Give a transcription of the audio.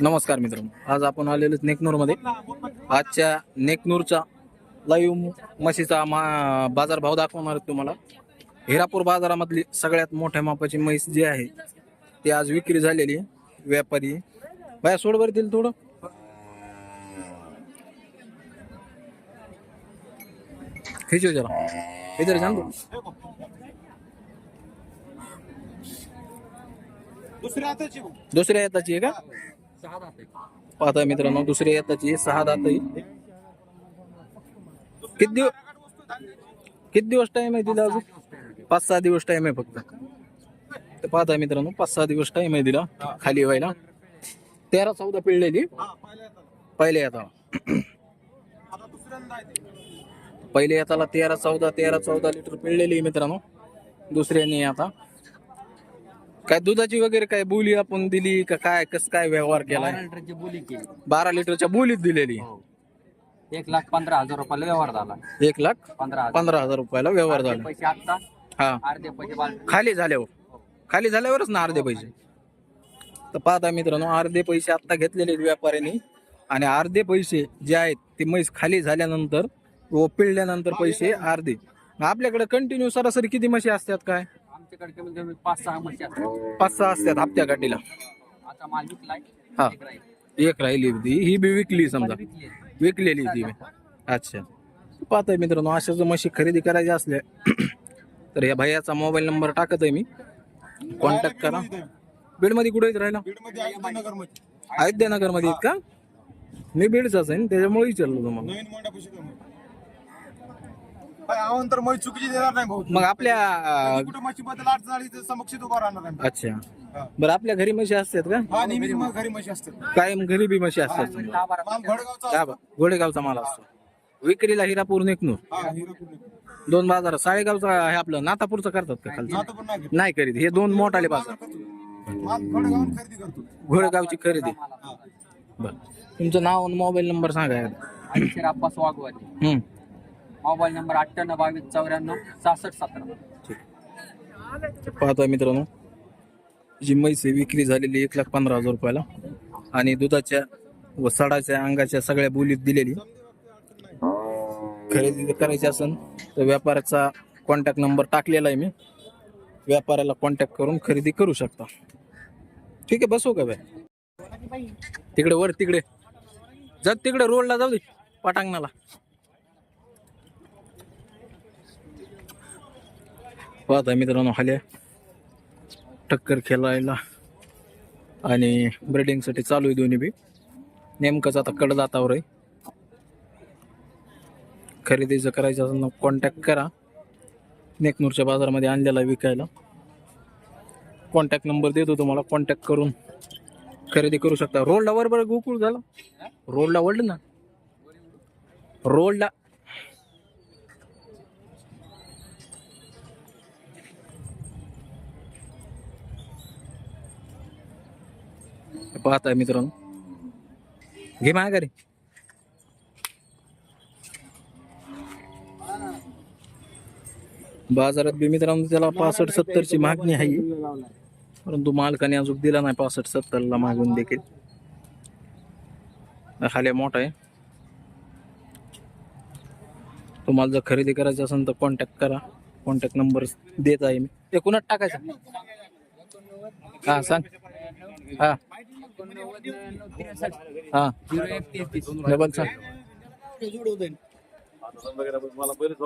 नमस्कार मित्रांनो. आज आपण आलेलो नेकनूरमध्ये. आजच्या नेकनूरचा लाईव्ह म्हशीचा मा बाजार भाव दाखवणार तुम्हाला. हिरापूर बाजारामधली सगळ्यात मोठ्या मापाची म्हैस जी आहे ती आज विक्री झालेली आहे. व्यापारी बाया सोड बरं दिल थोडं. खिचो जरा. इधर सांगतो दुसऱ्या हाताची. दुसऱ्या आहे का? पाहता मित्रांनो दुसऱ्या आहे, सहा दात. किती दिवस किती दिवस टाइम आहे तिला अजून? पाच सहा दिवस टाइम आहे फक्त. तर पाहता मित्रांनो पाच सहा दिवस टाइम आहे तिला खाली व्हायला. तेरा चौदा पिळलेली. पहिले आता. पहिले येताला तेरा चौदा तेरा चौदा लिटर पिळलेली मित्रांनो. दुसऱ्याने आता. काय दुधाची वगैरे काय बोली आपण दिली का काय कस काय व्यवहार केलाय? लिटरची बोली केली. बारा लिटरच्या बोलीत दिलेली. हो. एक लाख पंधरा हजार रुपयाला व्यवहार झाला. एक लाख पंधरा हजार. पंधरा हजार रुपयाला व्यवहार अर्धे झाला. पैसे आता हा. अर्धे पैसे बाल खाली झाल्यावर. खाली झाल्यावरच ना अर्धे पैसे. तर पाहता मित्रांनो अर्धे पैसे आता घेतलेले आहेत व्यापाऱ्यांनी. आणि अर्धे पैसे जे आहेत ते म्हैस खाली झाल्यानंतर व पिळल्यानंतर पैसे अर्धे. आपल्याकडे कंटिन्यू सरासरी किती म्हशी असतात काय? आमच्याकडे कमीत कमी पाच सहा म्हशी असतात. पाच सहा असतात हप्त्या गाठीला आता माल विकलाय? हा. एक राहील. एक राहिली होती. ही बी विकली समजा. विकली आहे. विकलेली ती बी. अच्छा. पाहताय मित्रांनो अशा जर म्हशी खरेदी करायच्या असल्या तर या भैयाचा मोबाईल नंबर टाकत आहे मी. कॉन्टॅक्ट करा. बीडमध्ये कुठे राहिला? बीडमध्ये अयोध्यानगरमध्ये. अयोध्यानगरमध्ये आहेत का? मी बीडचाच आहे ना त्याच्यामुळे विचारलं तुम्हाला. नवीन आव्हान तर मग चुकीची देणार नाही भाऊ. मग आपल्या अं, कुठं म्हशी बद्दल अडचण आली तर समक्ष उभा राहणार आहे. अच्छा. बरं आपल्या घरी म्हशी असतात का? हा नेहमी मग घरी म्हशी असतात. कायम घरी बी म्हशी असतात. समजा. माल घोडगावचा का बा? घोडेगावचा माल असतो. विक्रीला हिरापूर नेकनूर. हा हिरापूर दोन बाजार साळेगावचा हे आपलं नातापूरचं करतात का खालचं? आता पण नाही घेत. नाही करीत. हे दोन मोठाले बाजार. माल घोडगावून खरेदी करतो. घोडेगावची खरेदी. हा. बर. तुमचं नाव आणि मोबाईल नंबर सांगा एकदा. अब्बास वाघवाले हम्म. मोबाईल नंबर अठ्ठ्याण्णव बावीस चौऱ्याण्णव सहासष्ट सतरा. पाहता मित्रांनो जी म्हैस विक्री झालेली एक लाख पंधरा हजार रुपयाला. आणि दुधाच्या व सडाच्या अंगाच्या सगळ्या बोलीत दिलेली. खरेदी करायची असेल तर व्यापाऱ्याचा कॉन्टॅक्ट नंबर टाकलेला आहे मी. व्यापाऱ्याला कॉन्टॅक्ट करून खरेदी करू शकता. ठीक आहे बसू का बाय तिकडे वर तिकडे. जात तिकडे रोडला जाऊ दे पाटांगणाला. पाहता मित्रांनो हल्या टक्कर खेळायला आणि ब्रिडिंगसाठी चालू आहे दोन्ही बी. नेमकंच आता कडदातावर आहे. खरेदीचं करायचं असेल कॉन्टॅक्ट करा. नेकनूरच्या बाजारामध्ये आणलेला विकायला. कॉन्टॅक्ट नंबर देतो तुम्हाला कॉन्टॅक्ट करून खरेदी करू शकता. रोडला बरोबर गोकुळ झालं. रोडला वळलं ना. रोडला पाहताय मित्रांनो. घे माझ्या घरी. बाजारात बी मित्रांनो त्याला पासष्ट सत्तरची मागणी आहे. परंतु मालकाने अजून दिला नाही पासष्ट सत्तरला मागून देखील. खाली मोठा आहे. तुम्हाला जर खरेदी करायची असेल तर कॉन्टॅक्ट करा. कॉन्टॅक्ट नंबर देत आहे मी. ते कुणात टाकायचं. हा सांग. हा. हा झिरो एक तेहतीस डबल सांग. मला बरेच